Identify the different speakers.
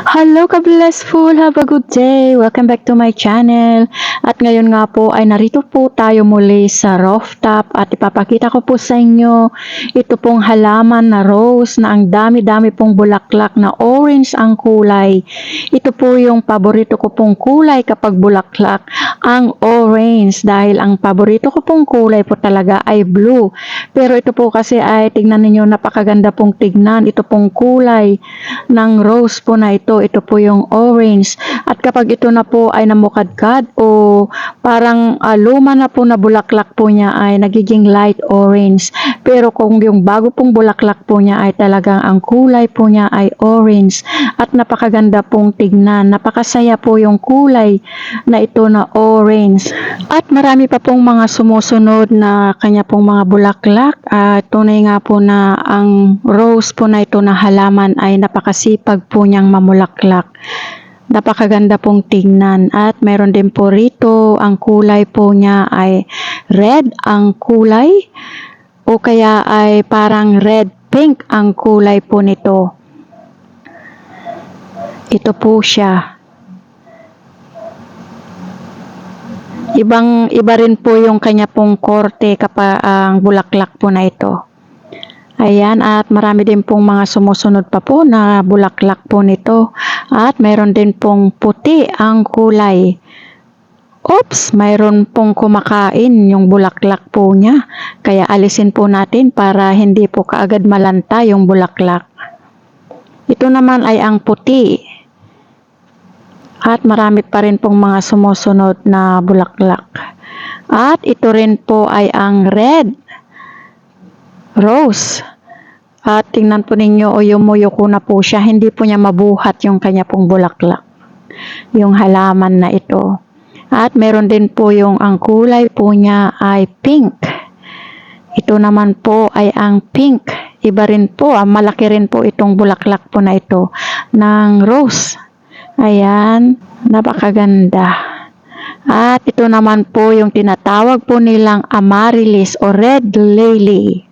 Speaker 1: Hello ka-blessful! Have a good day! Welcome back to my channel. At ngayon nga po ay narito po tayo muli sa rooftop at ipapakita ko po sa inyo ito pong halaman na rose na ang dami-dami pong bulaklak na orange ang kulay. Ito po yung paborito ko pong kulay kapag bulaklak ang orange dahil ang paborito ko pong kulay po talaga ay blue. Pero ito po kasi ay tignan ninyo napakaganda pong tignan. Ito pong kulay ng rose po na ito. Ito po yung orange. At kapag ito na po ay namukadkad o parang ah, luma na po na bulaklak po niya ay nagiging light orange. Pero kung yung bago pong bulaklak po niya ay talagang ang kulay po niya ay orange. At napakaganda pong tignan. Napakasaya po yung kulay na ito na orange. At marami pa pong mga sumusunod na kanya pong mga bulaklak. At tunay nga po na ang rose po na ito na halaman ay napakasipag po niyang mamulaklak. Napakaganda pong tingnan at meron din po rito ang kulay po niya ay red ang kulay o kaya ay parang red pink ang kulay po nito. Ito po siya. Ibang iba rin po yung kanya pong korte kapag ang bulaklak po na ito. Ayan, at marami din pong mga sumusunod pa po na bulaklak po nito. At mayroon din pong puti ang kulay. Oops, mayroon pong kumakain yung bulaklak po niya. Kaya alisin po natin para hindi po kaagad malanta yung bulaklak. Ito naman ay ang puti. At marami pa rin pong mga sumusunod na bulaklak. At ito rin po ay ang red rose. At tingnan po ninyo o yumuyuko na po siya. Hindi po niya mabuhat yung kanya pong bulaklak. Yung halaman na ito. At meron din po yung ang kulay po niya ay pink. Ito naman po ay ang pink. Iba rin po, ah, malaki rin po itong bulaklak po na ito ng rose. Ayan, napakaganda. At ito naman po yung tinatawag po nilang amaryllis o red lily.